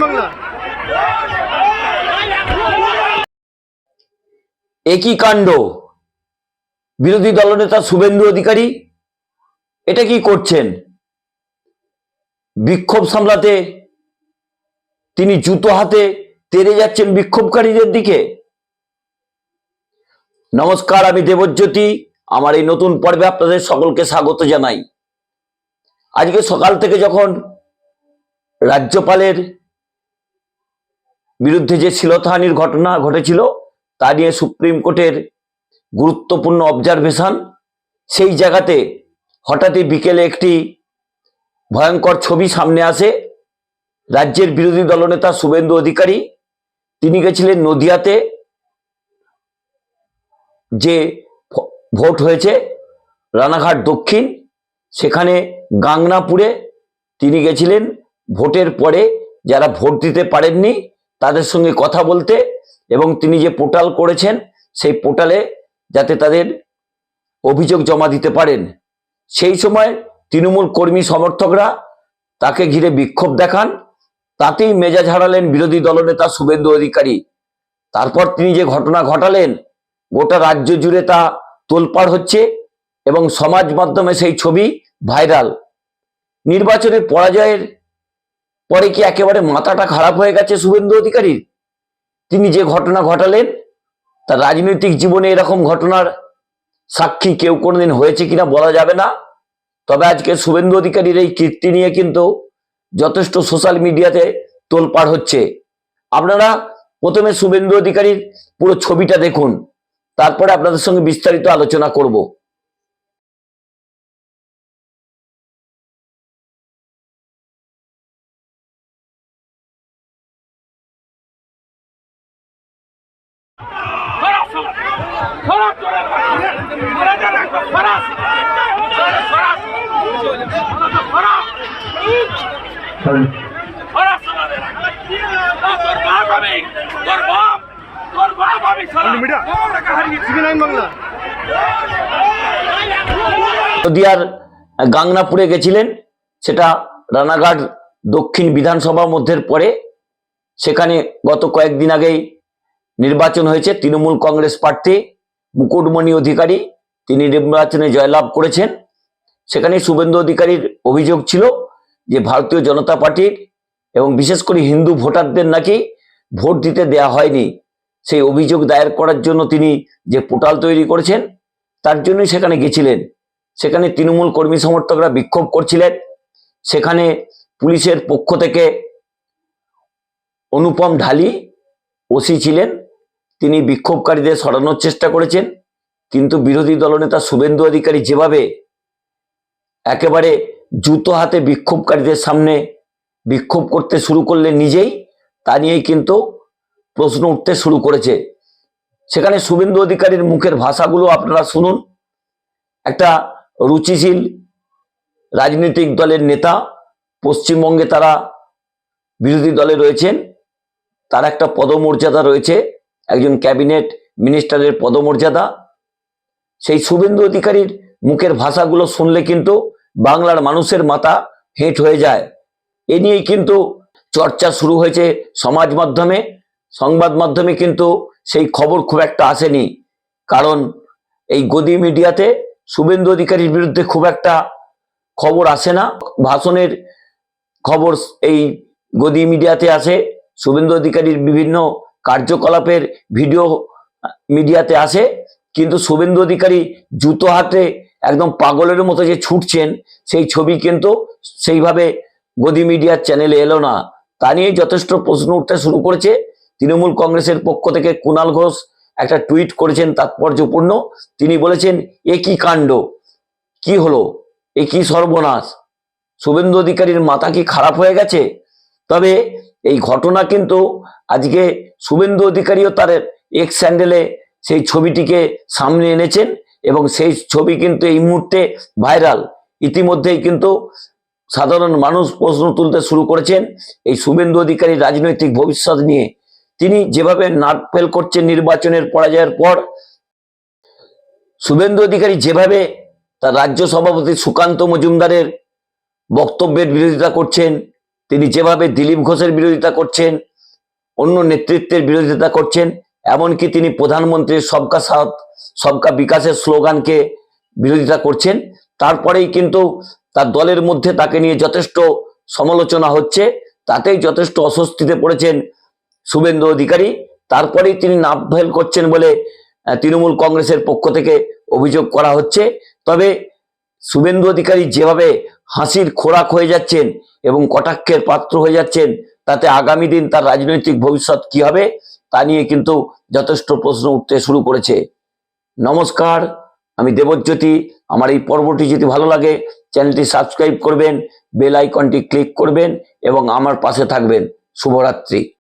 বাংলা একই কাণ্ড। বিরোধী দলনেতা শুভেন্দু অধিকারী এটা কি করছেন? বিক্ষোভ সামলাতে তিনি জুতো হাতে তেরে যাচ্ছেন বিক্ষোভকারীদের দিকে। নমস্কার আমি দেবজ্যোতি। আমার এই নতুন পর্বে আপনাদের সকলকে স্বাগত জানাই। আজকে সকাল থেকে যখন রাজ্যপালের বিরুদ্ধে যে শিলতাহানির ঘটনা ঘটেছিল, তা নিয়ে সুপ্রিম কোর্টের গুরুত্বপূর্ণ অবজারভেশন সেই জায়গাতে হঠাৎই বিকেলে একটি ভয়ঙ্কর ছবি সামনে আসে। রাজ্যের বিরোধী দলনেতা শুভেন্দু অধিকারী, তিনি গেছিলেন নদিয়াতে। যে ভোট হয়েছে রানাঘাট দক্ষিণ। সেখানে গাংনাপুরে তিনি গেছিলেন। ভোটের পরে যারা ভোট দিতে পারেননি, তাদের সঙ্গে কথা বলতে এবং তিনি যে পোর্টাল করেছেন, সেই পোর্টালে যাতে তাদের অভিযোগ জমা দিতে পারেন। সেই সময় তৃণমূল কর্মী সমর্থকরা তাকে ঘিরে বিক্ষোভ দেখান। তাতেই মেজাজ হারালেন বিরোধী দলনেতা শুভেন্দু অধিকারী। তারপর তিনি যে ঘটনা ঘটালেন, গোটা রাজ্য জুড়ে তা তোলপাড় হচ্ছে এবং সমাজ মাধ্যমে সেই ছবি ভাইরাল। নির্বাচনের পরাজয়ের পরে কি একেবারে মাথাটা খারাপ হয়ে গেছে শুভেন্দু অধিকারীর? তিনি যে ঘটনা ঘটালেন, তার রাজনৈতিক জীবনে এরকম ঘটনার সাক্ষী কেউ কোনোদিন হয়েছে কিনা বলা যাবে না। তবে আজকে শুভেন্দু অধিকারীর এই কীর্তি নিয়ে কিন্তু যথেষ্ট সোশ্যাল মিডিয়াতে তোলপাড় হচ্ছে। আপনারা প্রথমে শুভেন্দু অধিকারীর পুরো ছবিটা দেখুন। তারপরে আপনাদের সঙ্গে বিস্তারিত আলোচনা করব। তোর বাপ নদিয়ার গাংনাপুরে গেছিলেন সেটা রানাঘাট দক্ষিণ বিধানসভা মধ্যের পরে সেখানে গত কয়েকদিন আগেই নির্বাচন হয়েছে। তৃণমূল কংগ্রেস প্রার্থী মুকুটমণি অধিকারী তিনি নির্বাচনে জয়লাভ করেছেন। সেখানে শুভেন্দু অধিকারীর অভিযোগ ছিল যে ভারতীয় জনতা পার্টির এবং বিশেষ করে হিন্দু ভোটারদের নাকি ভোট দিতে দেয়া হয়নি। সেই অভিযোগ দায়ের করার জন্য তিনি যে পোর্টাল তৈরি করেছেন, তার জন্যই সেখানে গেছিলেন। সেখানে তৃণমূল কর্মী সমর্থকরা বিক্ষোভ করছিলেন। সেখানে পুলিশের পক্ষ থেকে অনুপম ঢালি, ওসি ছিলেন। তিনি বিক্ষোভকারীদের সরানোর চেষ্টা করেছেন। কিন্তু বিরোধী দলনেতা শুভেন্দু অধিকারী যেভাবে একেবারে জুতো হাতে বিক্ষোভকারীদের সামনে বিক্ষোভ করতে শুরু করলেন নিজেই, তা নিয়েই কিন্তু প্রশ্ন উঠতে শুরু করেছে। সেখানে শুভেন্দু অধিকারীর মুখের ভাষাগুলো আপনারা শুনুন। একটা রুচিশীল রাজনৈতিক দলের নেতা, পশ্চিমবঙ্গে তারা বিরোধী দলে রয়েছেন। তার একটা পদমর্যাদা রয়েছে, একজন ক্যাবিনেট মিনিস্টারের পদমর্যাদা। সেই শুভেন্দু অধিকারীর মুখের ভাষাগুলো শুনলে কিন্তু বাংলার মানুষের মাথা হেঁট হয়ে যায়। এ নিয়েই কিন্তু চর্চা শুরু হয়েছে সমাজ মাধ্যমে। সংবাদ মাধ্যমে কিন্তু সেই খবর খুব একটা আসেনি। কারণ এই গদি মিডিয়াতে শুভেন্দু অধিকারীর বিরুদ্ধে খুব একটা খবর আসে না। ভাষণের খবর এই গদি মিডিয়াতে আসে। শুভেন্দু অধিকারীর বিভিন্ন কার্যকলাপের ভিডিও মিডিয়াতে আসে। কিন্তু শুভেন্দু অধিকারী জুতো হাতে একদম পাগলের মতো যে ছুটছেন, সেই ছবি কিন্তু সেইভাবে গদি মিডিয়ার চ্যানেলে এলো না। তা নিয়ে যথেষ্ট প্রশ্ন উঠতে শুরু করেছে। তৃণমূল কংগ্রেসের পক্ষ থেকে কুণাল ঘোষ একটা টুইট করেছেন তাৎপর্যপূর্ণ। তিনি বলেছেন, এ কি কাণ্ড? কি হলো? এ কি সর্বনাশ? শুভেন্দু অধিকারীর মাথা কি খারাপ হয়ে গেছে? তবে এই ঘটনা কিন্তু আজকে শুভেন্দু অধিকারীও তার এক্স স্যান্ডেলে সেই ছবিটিকে সামনে এনেছেন এবং সেই ছবি কিন্তু এই মুহূর্তে ভাইরাল। ইতিমধ্যেই কিন্তু সাধারণ মানুষ প্রশ্ন তুলতে শুরু করেছেন, এই শুভেন্দু অধিকারী রাজনৈতিক ভবিষ্যৎ নিয়ে। তিনি যেভাবে নাট ফেল করছেন নির্বাচনের পরাজয়ের পর, শুভেন্দু অধিকারী যেভাবে তার রাজ্য সভাপতি সুকান্ত মজুমদারের বক্তব্যের বিরোধিতা করছেন, তিনি যেভাবে দিলীপ ঘোষের বিরোধিতা করছেন, অন্য নেতৃত্বের বিরোধিতা করছেন, এমনকি তিনি প্রধানমন্ত্রীর সবকা সাথ, সবকা বিকাশের স্লোগানকে বিরোধিতা করছেন, তারপরেই কিন্তু তার দলের মধ্যে তাকে নিয়ে যথেষ্ট সমালোচনা হচ্ছে, তাতেই যথেষ্ট অস্বস্তিতে পড়েছেন শুভেন্দু অধিকারী। তারপরেই তিনি নাপ ভেল করছেন বলে তৃণমূল কংগ্রেসের পক্ষ থেকে অভিযোগ করা হচ্ছে। তবে শুভেন্দু অধিকারী যেভাবে হাসির খোরাক হয়ে যাচ্ছেন এবং কটাক্ষের পাত্র হয়ে যাচ্ছেন, তাতে আগামী দিন তার রাজনৈতিক ভবিষ্যৎ কি হবে, তা নিয়ে কিন্তু যথেষ্ট প্রশ্ন উঠতে শুরু করেছে। নমস্কার, আমি দেবজ্যোতি। আমার এই পর্বটি যদি ভালো লাগে, চ্যানেলটি সাবস্ক্রাইব করবেন, বেল আইকনটি ক্লিক করবেন এবং আমার পাশে থাকবেন। শুভরাত্রি।